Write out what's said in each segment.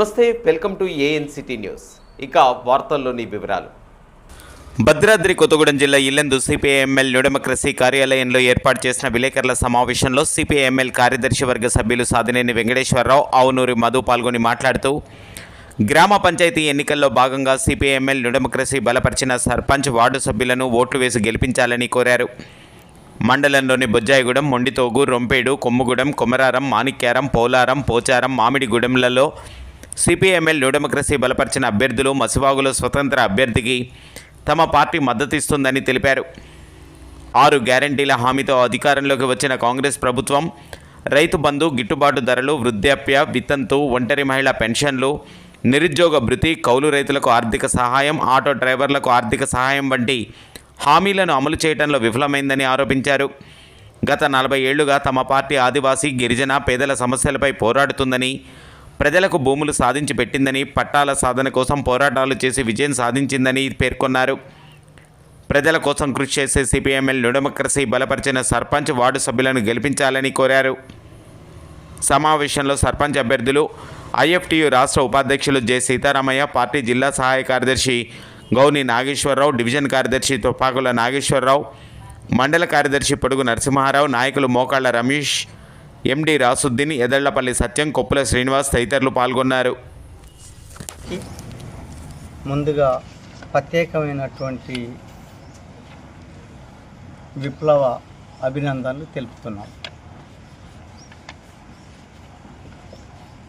నమస్తే welcome to ANCT news. ఇక వార్తల్లోని వివరాలు. భద్రాద్రి కొత్తగూడెం జిల్లా ఇల్లెందు సిపిఐఎంఎల్ న్యూడెమోక్రసీ కార్యాలయంలో ఏర్పాటు చేసిన విలేకరుల సమావేశంలో సిపిఐఎంఎల్ కార్యదర్శి వర్గ సభ్యులు సాధినేని వెంకటేశ్వరరావు ఆవునూరి మధు పాల్గొని మాట్లాడుతూ గ్రామ పంచాయతీ ఎన్నికల్లో భాగంగా సిపిఐఎంఎల్ న్యూడెమోక్రసీ బలపరిచిన సర్పంచ్ వార్డు సభ్యులను ఓట్లు వేసి గెలిపించాలని కోరారు. మండలంలోని బొజ్జాయిగూడెం మొండితోగు రొంపేడు కొమ్ముగూడెం కొమరారం మాణిక్యారం పోలారం పోచారం మామిడిగూడెంలలో సిపిఎంఎల్ న్యూ డెమోక్రసీ బలపరిచిన అభ్యర్థులు మసివాగులో స్వతంత్ర అభ్యర్థికి తమ పార్టీ మద్దతిస్తుందని తెలిపారు. ఆరు గ్యారంటీల హామీతో అధికారంలోకి వచ్చిన కాంగ్రెస్ ప్రభుత్వం రైతు బంధు గిట్టుబాటు ధరలు వృద్ధాప్య వితంతు ఒంటరి మహిళా పెన్షన్లు నిరుద్యోగ భృతి కౌలు రైతులకు ఆర్థిక సహాయం ఆటో డ్రైవర్లకు ఆర్థిక సహాయం వంటి హామీలను అమలు చేయడంలో విఫలమైందని ఆరోపించారు. గత నలభై ఏళ్ళుగా తమ పార్టీ ఆదివాసీ గిరిజన పేదల సమస్యలపై పోరాడుతుందని ప్రజలకు భూములు సాధించి పెట్టిందని పట్టాల సాధన కోసం పోరాటాలు చేసి విజయం సాధించిందని పేర్కొన్నారు. ప్రజల కోసం కృషి చేసే సిపిఎంఎల్ డెమోక్రసీ బలపరిచిన సర్పంచ్ వార్డు సభ్యులను గెలిపించాలని కోరారు. సమావేశంలో సర్పంచ్ అభ్యర్థులు ఐఎఫ్టియు రాష్ట్ర ఉపాధ్యక్షులు జె. సీతారామయ్య పార్టీ జిల్లా సహాయ కార్యదర్శి గౌని నాగేశ్వరరావు డివిజన్ కార్యదర్శి తుపాకుల నాగేశ్వరరావు మండల కార్యదర్శి పొడుగు నరసింహారావు నాయకులు మోకాళ్ళ రమేష్ ఎండి రాసుద్దీన్ ఎదళ్ళపల్లి సత్యం కొప్పుల శ్రీనివాస్ తదితరులు పాల్గొన్నారు. ముందుగా ప్రత్యేకమైనటువంటి విప్లవ అభినందనలు తెలుపుతున్నాం.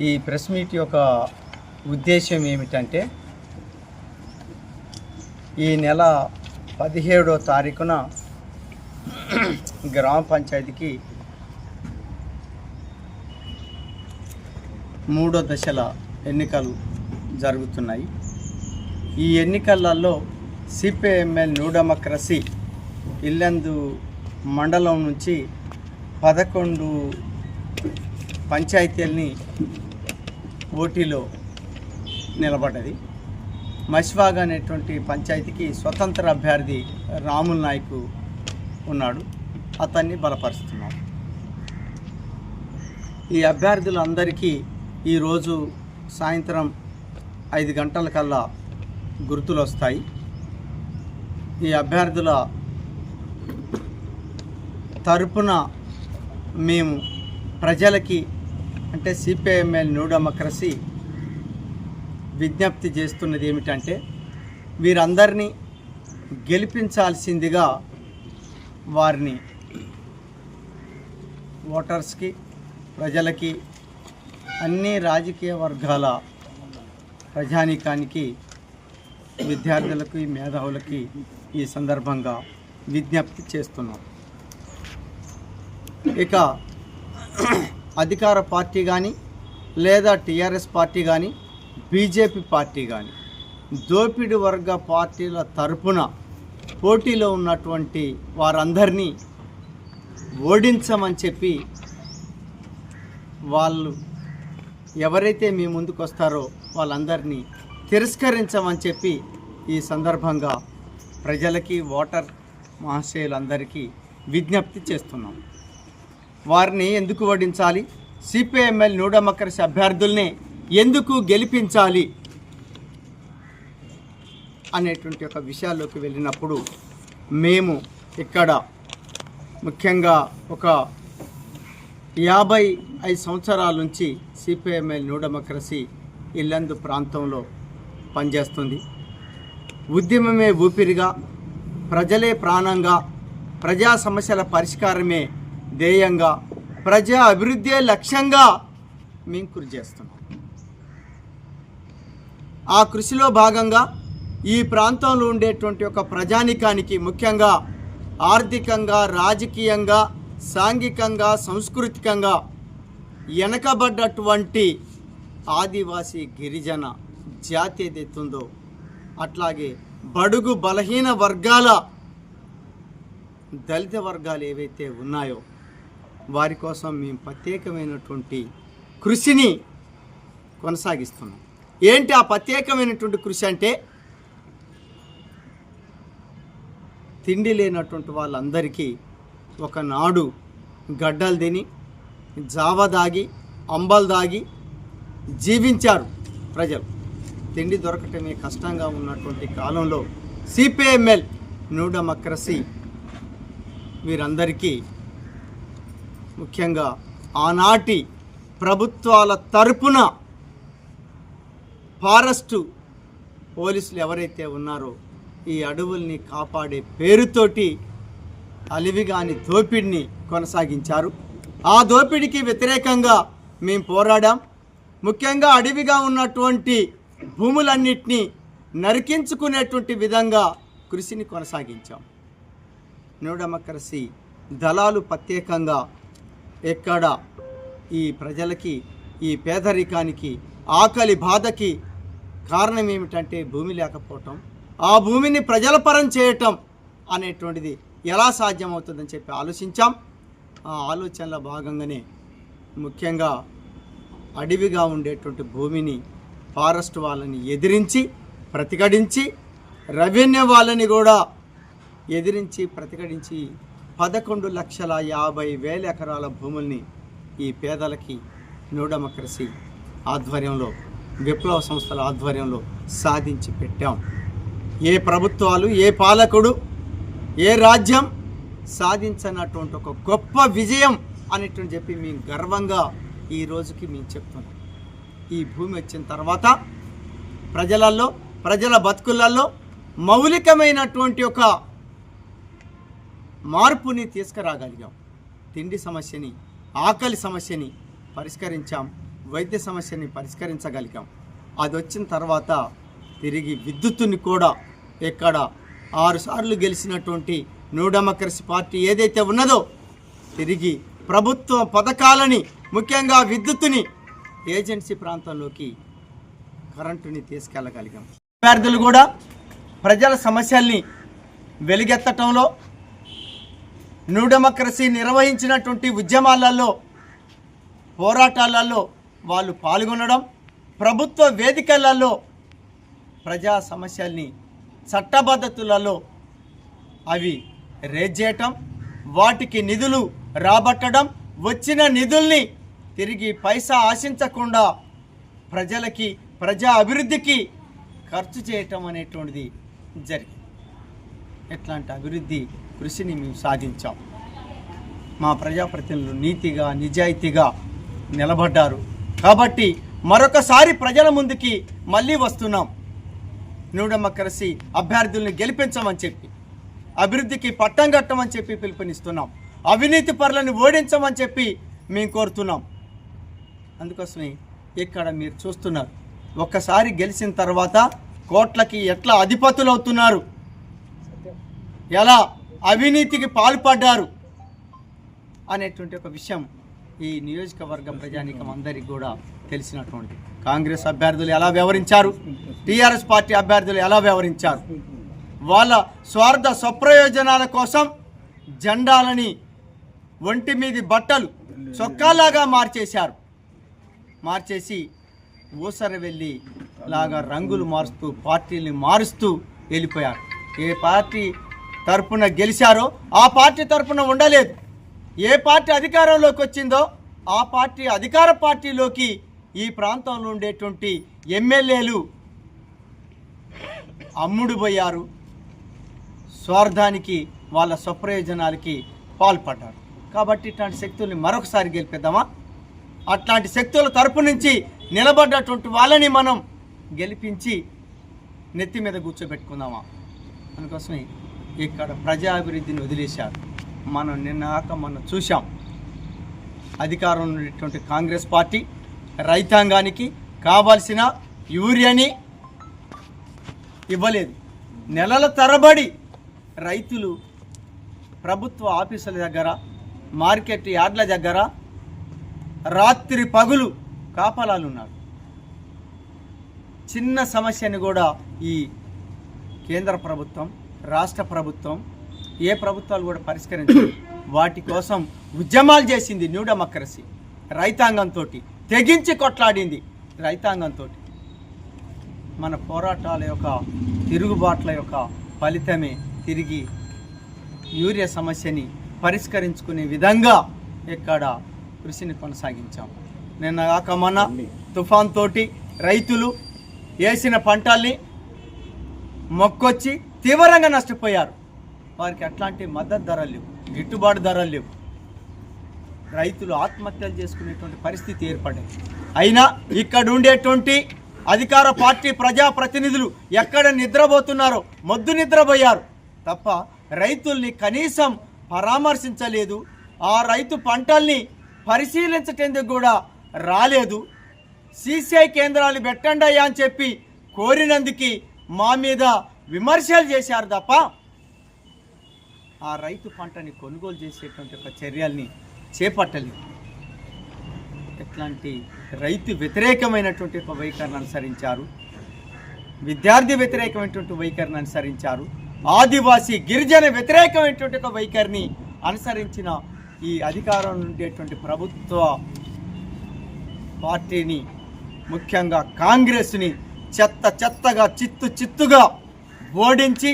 ఈ ప్రెస్ మీట్ యొక్క ఉద్దేశం ఏమిటంటే ఈ నెల పదిహేడో తారీఖున గ్రామ పంచాయతీకి మూడో దశల ఎన్నికలు జరుగుతున్నాయి. ఈ ఎన్నికలలో సిపిఐఎంఎల్ న్యూ డెమోక్రసీ ఇల్లందు మండలం నుంచి పదకొండు పంచాయతీల్ని పోటీలో నిలబడ్డది. మష్వాగ్ అనేటువంటి పంచాయతీకి స్వతంత్ర అభ్యర్థి రాముల్ నాయక్ ఉన్నాడు. అతన్ని బలపరుస్తున్నాం. ఈ అభ్యర్థులందరికీ ఈరోజు సాయంత్రం ఐదు గంటల కల్లా గుర్తులు వస్తాయి ఈ అభ్యర్థుల తరపున మేము ప్రజలకి అంటే సిపిఐఎంఎల్ న్యూ డెమోక్రసీ విజ్ఞప్తి చేస్తున్నది ఏమిటంటే వీరందరినీ గెలిపించాల్సిందిగా వారిని ఓటర్స్కి ప్రజలకి అన్ని రాజకీయ వర్గాల ప్రజానీకానికి విద్యార్థులకి మేధావులకి ఈ సందర్భంగా విజ్ఞప్తి చేస్తున్నాం. ఇక అధికార పార్టీ కానీ లేదా టీఆర్ఎస్ పార్టీ కానీ బీజేపీ పార్టీ కానీ దోపిడి వర్గ పార్టీల తరపున పోటీలో ఉన్నటువంటి వారందరినీ ఓడించమని చెప్పి వాళ్ళు ఎవరైతే మీ ముందుకు వస్తారో వాళ్ళందరినీ తిరస్కరించమని చెప్పి ఈ సందర్భంగా ప్రజలకి ఓటర్ మహాశయులందరికీ విజ్ఞప్తి చేస్తున్నాం. వారిని ఎందుకు ఓడించాలి? సిపిఎంఎల్ న్యూ అభ్యర్థుల్నే ఎందుకు గెలిపించాలి? అనేటువంటి ఒక విషయాల్లోకి వెళ్ళినప్పుడు మేము ఇక్కడ ముఖ్యంగా ఒక యాభై ఐదు సంవత్సరాల నుంచి సిపిఐఎంఎల్ న్యూ డెమోక్రసీ ఇల్లందు ప్రాంతంలో పనిచేస్తుంది. ఉద్యమమే ఊపిరిగా ప్రజలే ప్రాణంగా ప్రజా సమస్యల పరిష్కారమే ధ్యేయంగా ప్రజా అభివృద్ధే లక్ష్యంగా మేము కృషి చేస్తున్నాం. ఆ కృషిలో భాగంగా ఈ ప్రాంతంలో ఉండేటువంటి ఒక ప్రజానికానికి ముఖ్యంగా ఆర్థికంగా రాజకీయంగా సాంఘికంగా సాంస్కృతికంగా వెనకబడ్డటువంటి ఆదివాసీ గిరిజన జాతి ఏదైతుందో అట్లాగే బడుగు బలహీన వర్గాల దళిత వర్గాలు ఏవైతే ఉన్నాయో వారి కోసం మేము ప్రత్యేకమైనటువంటి కృషిని కొనసాగిస్తున్నాం. ఏంటి ఆ ప్రత్యేకమైనటువంటి కృషి అంటే తిండి లేనటువంటి వాళ్ళందరికీ ఒకనాడు గడ్డలు తిని జావ దాగి అంబలు దాగి జీవించారు ప్రజలు. తిండి దొరకటమే కష్టంగా ఉన్నటువంటి కాలంలో సిపిఎంఎల్ న్యూ డెమోక్రసీ వీరందరికీ ముఖ్యంగా ఆనాటి ప్రభుత్వాల తరపున ఫారెస్టు పోలీసులు ఎవరైతే ఉన్నారో ఈ అడవుల్ని కాపాడే పేరుతోటి అలివిగాని దోపిడిని కొనసాగించారు. ఆ దోపిడికి వ్యతిరేకంగా మేము పోరాడాం. ముఖ్యంగా అడవిగా ఉన్నటువంటి భూములన్నిటినీ నరికించుకునేటువంటి విధంగా కృషిని కొనసాగించాం. న్యూ దళాలు ప్రత్యేకంగా ఎక్కడ ఈ ప్రజలకి ఈ పేదరికానికి ఆకలి బాధకి కారణం ఏమిటంటే భూమి లేకపోవటం. ఆ భూమిని ప్రజల పరం చేయటం అనేటువంటిది ఎలా సాధ్యమవుతుందని చెప్పి ఆలోచించాం. ఆ ఆలోచనలో భాగంగానే ముఖ్యంగా అడవిగా ఉండేటువంటి భూమిని ఫారెస్ట్ వాళ్ళని ఎదిరించి ప్రతిఘటించి రెవెన్యూ వాళ్ళని కూడా ఎదిరించి ప్రతిఘటించి పదకొండు లక్షల యాభై వేల ఎకరాల భూముల్ని ఈ పేదలకి న్యూ ఆధ్వర్యంలో విప్లవ సంస్థల ఆధ్వర్యంలో సాధించి పెట్టాం. ఏ ప్రభుత్వాలు ఏ పాలకుడు ఏ రాజ్యం సాధించనటువంటి ఒక గొప్ప విజయం అనేటువంటి చెప్పి మేము గర్వంగా ఈ రోజుకి మేము చెప్తున్నాం. ఈ భూమి వచ్చిన తర్వాత ప్రజలలో ప్రజల బతుకులలో మౌలికమైనటువంటి ఒక మార్పుని తీసుకురాగలిగాం. తిండి సమస్యని ఆకలి సమస్యని పరిష్కరించాం వైద్య సమస్యని పరిష్కరించగలిగాం. అది వచ్చిన తర్వాత తిరిగి విద్యుత్తుని కూడా ఎక్కడ ఆరుసార్లు గెలిచినటువంటి న్యూ డెమోక్రసీ పార్టీ ఏదైతే ఉన్నదో తిరిగి ప్రభుత్వ పథకాలని ముఖ్యంగా విద్యుత్తుని ఏజెన్సీ ప్రాంతంలోకి కరెంటుని తీసుకెళ్ళగలిగాం అభ్యర్థులు కూడా ప్రజల సమస్యల్ని వెలుగెత్తటంలో న్యూ డెమోక్రసీ నిర్వహించినటువంటి ఉద్యమాలలో పోరాటాలలో వాళ్ళు పాల్గొనడం ప్రభుత్వ వేదికలలో ప్రజా సమస్యల్ని చట్టబద్ధతులలో అవి రేజ్ చేయటం వాటికి నిధులు రాబట్టడం వచ్చిన నిధుల్ని తిరిగి పైసా ఆశించకుండా ప్రజలకి ప్రజా అభివృద్ధికి ఖర్చు చేయటం అనేటువంటిది జరిగింది. ఎట్లాంటి అభివృద్ధి కృషిని మేము సాధించాం. మా ప్రజాప్రతినిధులు నీతిగా నిజాయితీగా నిలబడ్డారు. కాబట్టి మరొకసారి ప్రజల ముందుకి మళ్ళీ వస్తున్నాం. నూడమ్మ డెమోక్రసీ అభ్యర్థుల్ని గెలిపించమని చెప్పి అభివృద్ధికి పట్టం కట్టమని చెప్పి పిలుపునిస్తున్నాం. అవినీతి పరులను ఓడించమని చెప్పి మేము కోరుతున్నాం. అందుకోసమే ఇక్కడ మీరు చూస్తున్నారు. ఒక్కసారి గెలిచిన తర్వాత కోట్లకి ఎట్లా అధిపతులు అవుతున్నారు ఎలా అవినీతికి పాల్పడ్డారు? అనేటువంటి ఒక విషయం ఈ నియోజకవర్గ ప్రజానికం అందరికీ కూడా తెలిసినటువంటి కాంగ్రెస్ అభ్యర్థులు ఎలా వ్యవహరించారు? టీఆర్ఎస్ పార్టీ అభ్యర్థులు ఎలా వ్యవహరించారు? వాళ్ళ స్వార్థ స్వప్రయోజనాల కోసం జెండాలని ఒంటి మీది బట్టలు చొక్కాలాగా మార్చేశారు. మార్చేసి ఊసర వెళ్ళి లాగా రంగులు మారుస్తూ పార్టీని మారుస్తూ వెళ్ళిపోయారు. ఏ పార్టీ తరపున గెలిచారో ఆ పార్టీ తరపున ఉండలేదు. ఏ పార్టీ అధికారంలోకి వచ్చిందో ఆ పార్టీ అధికార పార్టీలోకి ఈ ప్రాంతంలో ఉండేటువంటి ఎమ్మెల్యేలు అమ్ముడుపోయారు స్వార్థానికి వాళ్ళ స్వప్రయోజనాలకి పాల్పడ్డారు. కాబట్టి ఇట్లాంటి శక్తుల్ని మరొకసారి గెలిపిద్దామా? అట్లాంటి శక్తుల తరపు నుంచి నిలబడ్డటువంటి వాళ్ళని మనం గెలిపించి నెత్తి మీద కూర్చోబెట్టుకుందామా? అందుకోసమే ఇక్కడ ప్రజాభివృద్ధిని వదిలేశారు. మనం నిన్నాక మనం చూసాం అధికారంలో ఉన్నటువంటి కాంగ్రెస్ పార్టీ రైతాంగానికి కావాల్సిన యూరియాని ఇవ్వలేదు. నెలల తరబడి రైతులు ప్రభుత్వ ఆఫీసుల దగ్గర మార్కెట్ యార్డ్ల దగ్గర రాత్రి పగులు కాపలాలు ఉన్నారు చిన్న సమస్యని కూడా ఈ కేంద్ర ప్రభుత్వం రాష్ట్ర ప్రభుత్వం ఏ ప్రభుత్వాలు కూడా పరిష్కరించారు వాటి కోసం ఉద్యమాలు చేసింది న్యూ డెమోక్రసీ రైతాంగంతో తెగించి కొట్లాడింది రైతాంగంతో మన పోరాటాల యొక్క తిరుగుబాట్ల యొక్క ఫలితమే తిరిగి యూరియా సమస్యని పరిష్కరించుకునే విధంగా ఇక్కడ కృషిని కొనసాగించాం. నిన్న కాక మొన్న తుఫాన్ తోటి రైతులు వేసిన పంటల్ని మొక్కొచ్చి తీవ్రంగా నష్టపోయారు. వారికి అట్లాంటి మద్దతు ధరలు లేవు గిట్టుబాటు ధరలు లేవు. రైతులు ఆత్మహత్యలు చేసుకునేటువంటి పరిస్థితి ఏర్పడింది. అయినా ఇక్కడ ఉండేటువంటి అధికార పార్టీ ప్రజాప్రతినిధులు ఎక్కడ నిద్రపోతున్నారో మొద్దు నిద్రపోయారు. తప్ప రైతుల్ని కనీసం పరామర్శించలేదు. ఆ రైతు పంటల్ని పరిశీలించటందుకు కూడా రాలేదు. సీసీఐ కేంద్రాలు పెట్టండి అయ్యా అని చెప్పి కోరినందుకు మా మీద విమర్శలు చేశారు తప్ప ఆ రైతు పంటని కొనుగోలు చేసేటువంటి ఒక చర్యల్ని చేపట్టలేదు. ఎట్లాంటి రైతు వ్యతిరేకమైనటువంటి ఒక వైఖరిని అనుసరించారు. విద్యార్థి వ్యతిరేకమైనటువంటి వైఖరిని అనుసరించారు. ఆదివాసీ గిరిజన వ్యతిరేకమైనటువంటి ఒక వైఖరిని అనుసరించిన ఈ అధికారం ఉండేటువంటి ప్రభుత్వ పార్టీని ముఖ్యంగా కాంగ్రెస్ని చెత్త చెత్తగా చిత్తు చిత్తుగా ఓడించి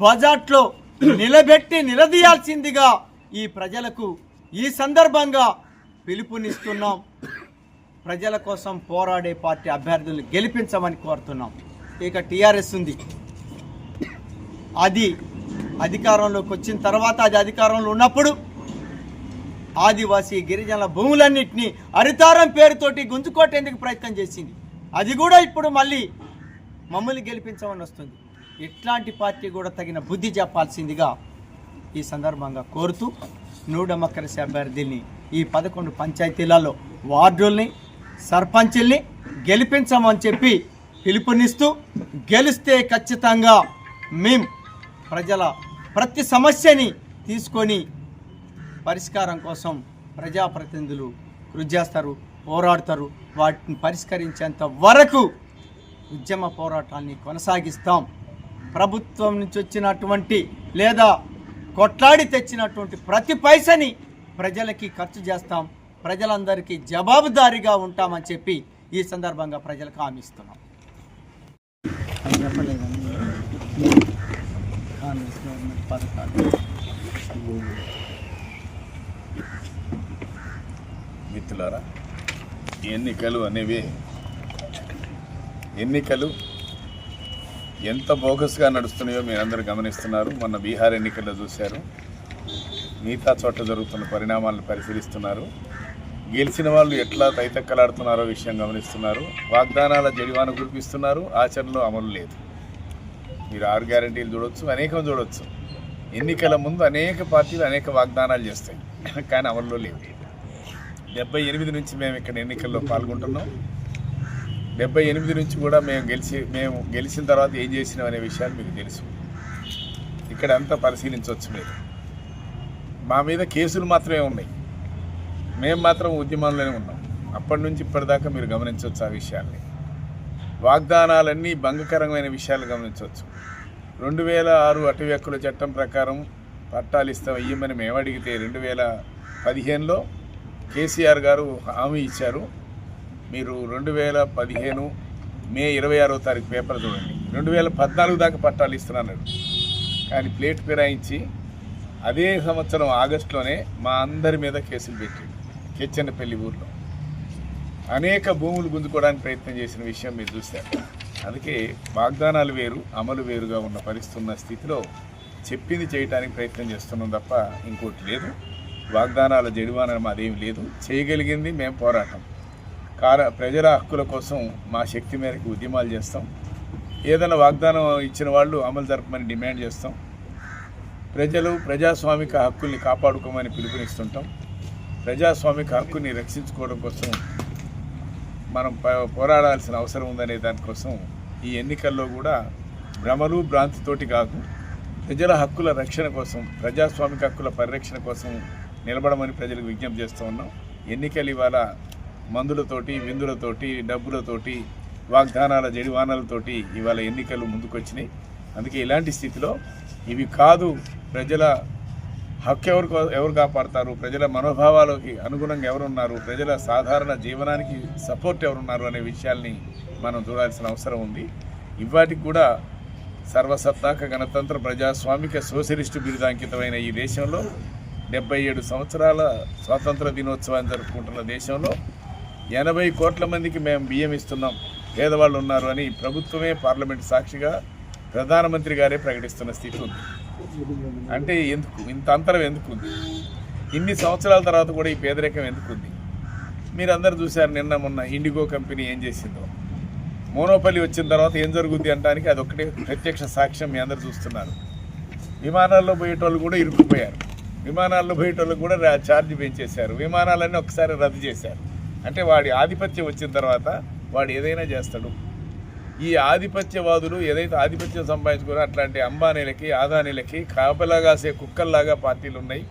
బజాట్లో నిలబెట్టి నిలదీయాల్సిందిగా ఈ ప్రజలకు ఈ సందర్భంగా పిలుపునిస్తున్నాం. ప్రజల కోసం పోరాడే పార్టీ అభ్యర్థులను గెలిపించమని కోరుతున్నాం. ఇక టీఆర్ఎస్ ఉంది. అది అధికారంలోకి వచ్చిన తర్వాత అది అధికారంలో ఉన్నప్పుడు ఆదివాసీ గిరిజనుల భూములన్నింటినీ హరితారం పేరుతోటి గుంజుకోటేందుకు ప్రయత్నం చేసింది. అది కూడా ఇప్పుడు మళ్ళీ మమ్మల్ని గెలిపించమని వస్తుంది. ఇట్లాంటి పార్టీ కూడా తగిన బుద్ధి చెప్పాల్సిందిగా ఈ సందర్భంగా కోరుతూ న్యూ డెమోక్రసీ అభ్యర్థుల్ని ఈ పదకొండు పంచాయతీలలో వార్డుల్ని సర్పంచుల్ని గెలిపించమని చెప్పి పిలుపునిస్తూ గెలిస్తే ఖచ్చితంగా మేం ప్రజల ప్రతి సమస్యని తీసుకొని పరిష్కారం కోసం ప్రజాప్రతినిధులు కృషి చేస్తారు పోరాడతారు. వాటిని పరిష్కరించేంత వరకు ఉద్యమ పోరాటాన్ని కొనసాగిస్తాం. ప్రభుత్వం నుంచి వచ్చినటువంటి లేదా కొట్లాడి తెచ్చినటువంటి ప్రతి పైసని ప్రజలకి ఖర్చు చేస్తాం ప్రజలందరికీ జవాబుదారీగా ఉంటామని చెప్పి ఈ సందర్భంగా ప్రజలకు హామీ ఇస్తున్నాం. మిత్రులారా ఎన్నికలు అనేవి ఎన్నికలు ఎంత బోగస్గా నడుస్తున్నాయో మీరందరూ గమనిస్తున్నారు. మొన్న బీహార్ ఎన్నికల్లో చూశారు. మిగతా చోట్ల జరుగుతున్న పరిణామాలను పరిశీలిస్తున్నారు. గెలిచిన వాళ్ళు ఎట్లా తైతక్కలాడుతున్నారో విషయం గమనిస్తున్నారు. వాగ్దానాల జడివాను కురిపిస్తున్నారు. ఆచరణలో అమలు లేదు. మీరు ఆరు గ్యారంటీలు చూడొచ్చు అనేకం చూడొచ్చు. ఎన్నికల ముందు అనేక పార్టీలు అనేక వాగ్దానాలు చేస్తాయి. కానీ అమల్లో లేవు. డెబ్బై ఎనిమిది నుంచి మేము ఇక్కడ ఎన్నికల్లో పాల్గొంటున్నాం. డెబ్బై ఎనిమిది నుంచి కూడా మేము గెలిచి మేము గెలిచిన తర్వాత ఏం చేసినాం అనే విషయాలు మీకు తెలుసు. ఇక్కడ అంతా పరిశీలించవచ్చు మీరు. మా మీద కేసులు మాత్రమే ఉన్నాయి. మేము మాత్రం ఉద్యమంలోనే ఉన్నాం. అప్పటి నుంచి ఇప్పటిదాకా మీరు గమనించవచ్చు ఆ విషయాల్ని వాగ్దానాలన్నీ భంగకరమైన విషయాలు గమనించవచ్చు. రెండు వేల ఆరు అటవీ హక్కుల చట్టం ప్రకారం పట్టాలు ఇస్తాం ఇయ్యమని మేము అడిగితే రెండు వేల పదిహేనులో కేసీఆర్ గారు హామీ ఇచ్చారు. మీరు రెండు వేల పదిహేను మే ఇరవై ఆరో తారీఖు పేపర్ చూడండి. రెండు వేల పద్నాలుగు దాకా పట్టాలు ఇస్తున్నాను కానీ ప్లేట్ ఫిరాయించి అదే సంవత్సరం ఆగస్టులోనే మా అందరి మీద కేసులు పెట్టాడు. కెచ్చన్నపల్లి ఊర్లో. అనేక భూములు గుంజుకోవడానికి ప్రయత్నం చేసిన విషయం మీరు చూశారు. అందుకే వాగ్దానాలు వేరు అమలు వేరుగా ఉన్న పరిస్థితి ఉన్న స్థితిలో చెప్పింది చేయడానికి ప్రయత్నం చేస్తున్నాం తప్ప ఇంకోటి లేదు. వాగ్దానాల జడివానం అదేమి లేదు. చేయగలిగింది మేము పోరాటం. కార ప్రజల హక్కుల కోసం మా శక్తి మేరకు ఉద్యమాలు చేస్తాం. ఏదైనా వాగ్దానం ఇచ్చిన వాళ్ళు అమలు జరపమని డిమాండ్ చేస్తాం. ప్రజలు ప్రజాస్వామిక హక్కుల్ని కాపాడుకోమని పిలుపునిస్తుంటాం. ప్రజాస్వామిక హక్కుని రక్షించుకోవడం కోసం మనం పోరాడాల్సిన అవసరం ఉందనే దానికోసం ఈ ఎన్నికల్లో కూడా భ్రమలు భ్రాంతితోటి కాదు ప్రజల హక్కుల రక్షణ కోసం ప్రజాస్వామిక హక్కుల పరిరక్షణ కోసం నిలబడమని ప్రజలకు విజ్ఞప్తి చేస్తూ ఉన్నాం. ఎన్నికలు ఇవాళ మందులతోటి విందులతోటి డబ్బులతోటి వాగ్దానాల జడివానాలతోటి ఇవాళ ఎన్నికలు ముందుకొచ్చినాయి. అందుకే ఇలాంటి స్థితిలో ఇవి కాదు ప్రజల హక్కు ఎవరు ఎవరు కాపాడతారు? ప్రజల మనోభావాలకి అనుగుణంగా ఎవరున్నారు? ప్రజల సాధారణ జీవనానికి సపోర్ట్ ఎవరున్నారు? అనే విషయాల్ని మనం చూడాల్సిన అవసరం ఉంది. ఇవాటికి కూడా సర్వసత్తాక గణతంత్ర ప్రజాస్వామిక సోషలిస్టు బిరుదాంకితమైన ఈ దేశంలో డెబ్బై ఏడు సంవత్సరాల స్వాతంత్ర దినోత్సవాన్ని జరుపుకుంటున్న దేశంలో ఎనభై కోట్ల మందికి మేము బియ్యం ఇస్తున్నాం. పేదవాళ్ళు ఉన్నారు అని ప్రభుత్వమే పార్లమెంట్ సాక్షిగా ప్రధానమంత్రి గారే ప్రకటిస్తున్న స్థితి ఉంది. అంటే ఎందుకు? ఇంత అంతరం ఎందుకు ఉంది ఇన్ని సంవత్సరాల తర్వాత కూడా ఈ పేదరికం ఎందుకు ఉంది చూశారు నిన్న మొన్న ఇండిగో కంపెనీ ఏం చేసిందో. మోనోపల్లి వచ్చిన తర్వాత ఏం జరుగుద్ది అనడానికి అది ఒకటే ప్రత్యక్ష సాక్ష్యం మీ అందరు చూస్తున్నారు. విమానాల్లో పోయేటోళ్ళు కూడా ఇరుక్కుపోయారు. విమానాల్లో పోయేటోళ్ళు కూడా ఛార్జ్ పెంచేశారు. విమానాలన్నీ ఒకసారి రద్దు చేశారు. అంటే వాడి ఆధిపత్యం వచ్చిన తర్వాత వాడు ఏదైనా చేస్తాడు. ఈ ఆధిపత్యవాదులు ఏదైతే ఆధిపత్యం సంపాదించుకున్నారో అట్లాంటి అంబానీలకి ఆదానీలకి కాపలాగాసే కుక్కల్లాగా పార్టీలు ఉన్నాయి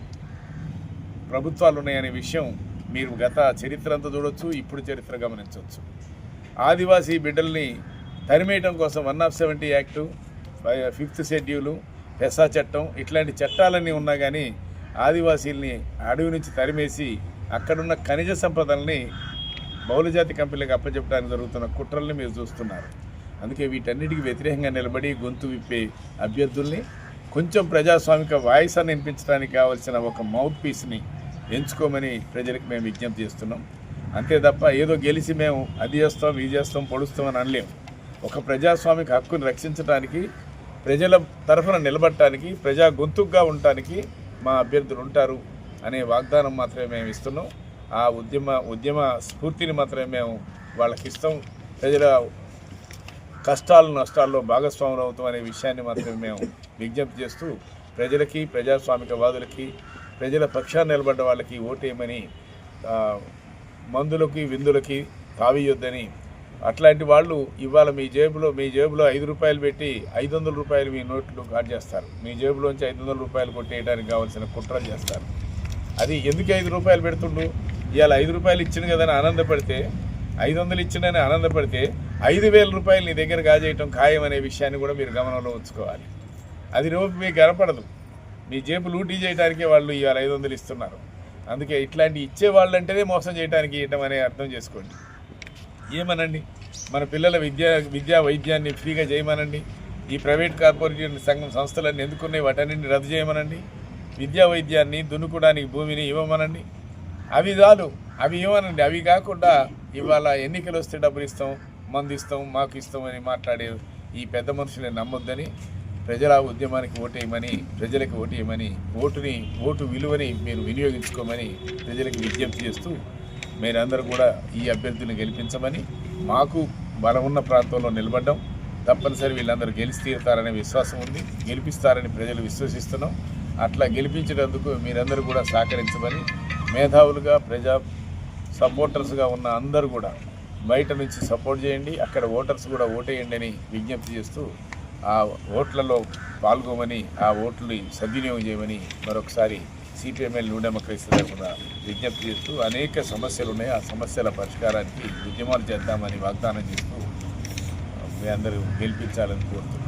ప్రభుత్వాలు ఉన్నాయనే విషయం మీరు గత చరిత్ర అంతా చూడొచ్చు ఇప్పుడు చరిత్ర గమనించవచ్చు ఆదివాసీ బిడ్డల్ని తరిమేయటం కోసం one of seventy act fifth schedule PESA చట్టం ఇట్లాంటి చట్టాలన్నీ ఉన్నా కానీ ఆదివాసీల్ని అడవి నుంచి తరిమేసి అక్కడున్న ఖనిజ సంపదల్ని బహుళజాతి కంపెనీలకు అప్పచెప్పడానికి జరుగుతున్న కుట్రల్ని మీరు చూస్తున్నారు. అందుకే వీటన్నిటికీ వ్యతిరేకంగా నిలబడి గొంతు విప్పే అభ్యర్థుల్ని కొంచెం ప్రజాస్వామిక వాయిస్ అని వినిపించడానికి కావాల్సిన ఒక మౌత్ పీస్ని ఎంచుకోమని ప్రజలకు మేము విజ్ఞప్తి చేస్తున్నాం. అంతే తప్ప ఏదో గెలిచి మేము అది చేస్తాం ఇది చేస్తాం పొడుస్తామని అనలేము ఒక ప్రజాస్వామిక హక్కుని రక్షించడానికి ప్రజల తరఫున నిలబడటానికి ప్రజా గొంతుగా ఉండటానికి మా అభ్యర్థులు ఉంటారు. అనే వాగ్దానం మాత్రమే మేము ఇస్తున్నాం. ఆ ఉద్యమ ఉద్యమ స్ఫూర్తిని మాత్రమే మేము వాళ్ళకి ఇస్తాం ప్రజల కష్టాలు నష్టాల్లో భాగస్వాములు అవుతాం అనే విషయాన్ని మాత్రమే మేము విజ్ఞప్తి చేస్తూ ప్రజలకి ప్రజాస్వామికవాదులకి ప్రజల పక్షాన్ని నిలబడ్డ వాళ్ళకి ఓటేయమని మందులకి విందులకి తావియొద్దని అట్లాంటి వాళ్ళు ఇవాళ మీ జేబులో మీ జేబులో ఐదు రూపాయలు పెట్టి ఐదు వందల రూపాయలు మీ నోట్లు కాట్ చేస్తారు. మీ జేబులోంచి ఐదు వందల రూపాయలు కొట్టేయడానికి కావాల్సిన కుట్రలు చేస్తారు. అది ఎందుకు ఐదు రూపాయలు పెడుతుండు? ఇవాళ ఐదు రూపాయలు ఇచ్చిన కదని ఆనందపడితే ఐదు వందలు ఇచ్చిండని ఆనందపడితే ఐదు వేల రూపాయలు నీ దగ్గర కాజేయటం ఖాయం అనే విషయాన్ని కూడా మీరు గమనంలో ఉంచుకోవాలి. అది రోజు మీకు కనపడదు. మీ జేబు లూటీ చేయడానికే వాళ్ళు ఇవాళ ఐదు వందలు ఇస్తున్నారు. అందుకే ఇట్లాంటి ఇచ్చే వాళ్ళంటేనే మోసం చేయడానికి ఇవ్వటం అనే అర్థం చేసుకోండి. ఏమనండి? మన పిల్లల విద్యా విద్యా వైద్యాన్ని ఫ్రీగా చేయమనండి. ఈ ప్రైవేట్ కార్పొరేట్ సంఘం సంస్థలన్నీ ఎందుకున్నాయి? వాటన్నింటిని రద్దు చేయమనండి. విద్యా వైద్యాన్ని దున్నుకోవడానికి భూమిని ఇవ్వమనండి. అవి చాలు. అవి ఇవ్వనండి. అవి కాకుండా ఇవాళ ఎన్నికలు వస్తే డబ్బులు ఇస్తాం మందు ఇస్తాం మాకు ఇస్తామని అని మాట్లాడే ఈ పెద్ద మనుషులే నమ్మొద్దని ప్రజల ఉద్యమానికి ఓటేయమని ప్రజలకు ఓటేయమని ఓటుని ఓటు విలువని మీరు వినియోగించుకోమని ప్రజలకు విజ్ఞప్తి చేస్తూ మీరందరూ కూడా ఈ అభ్యర్థులను గెలిపించమని మాకు బలం ఉన్న ప్రాంతంలో నిలబడ్డం. తప్పనిసరి వీళ్ళందరూ గెలిచి తీరుతారనే విశ్వాసం ఉంది. గెలిపిస్తారని ప్రజలు విశ్వసిస్తున్నాం. అట్లా గెలిపించినందుకు మీరందరూ కూడా సహకరించమని మేధావులుగా ప్రజా సపోర్టర్స్గా ఉన్న అందరూ కూడా బయట నుంచి సపోర్ట్ చేయండి అక్కడ ఓటర్స్ కూడా ఓటేయండి అని విజ్ఞప్తి చేస్తూ ఆ ఓట్లలో పాల్గొమని ఆ ఓట్లని సద్వినియోగం చేయమని మరొకసారి సిపిఎంఎల్ న్యూ డెమోక్రసీ తరఫున విజ్ఞప్తి చేస్తూ అనేక సమస్యలు ఉన్నాయి ఆ సమస్యల పరిష్కారానికి ఉద్యమాలు చేద్దామని వాగ్దానం చేస్తూ మీ అందరూ గెలిపించాలని కోరుతున్నాను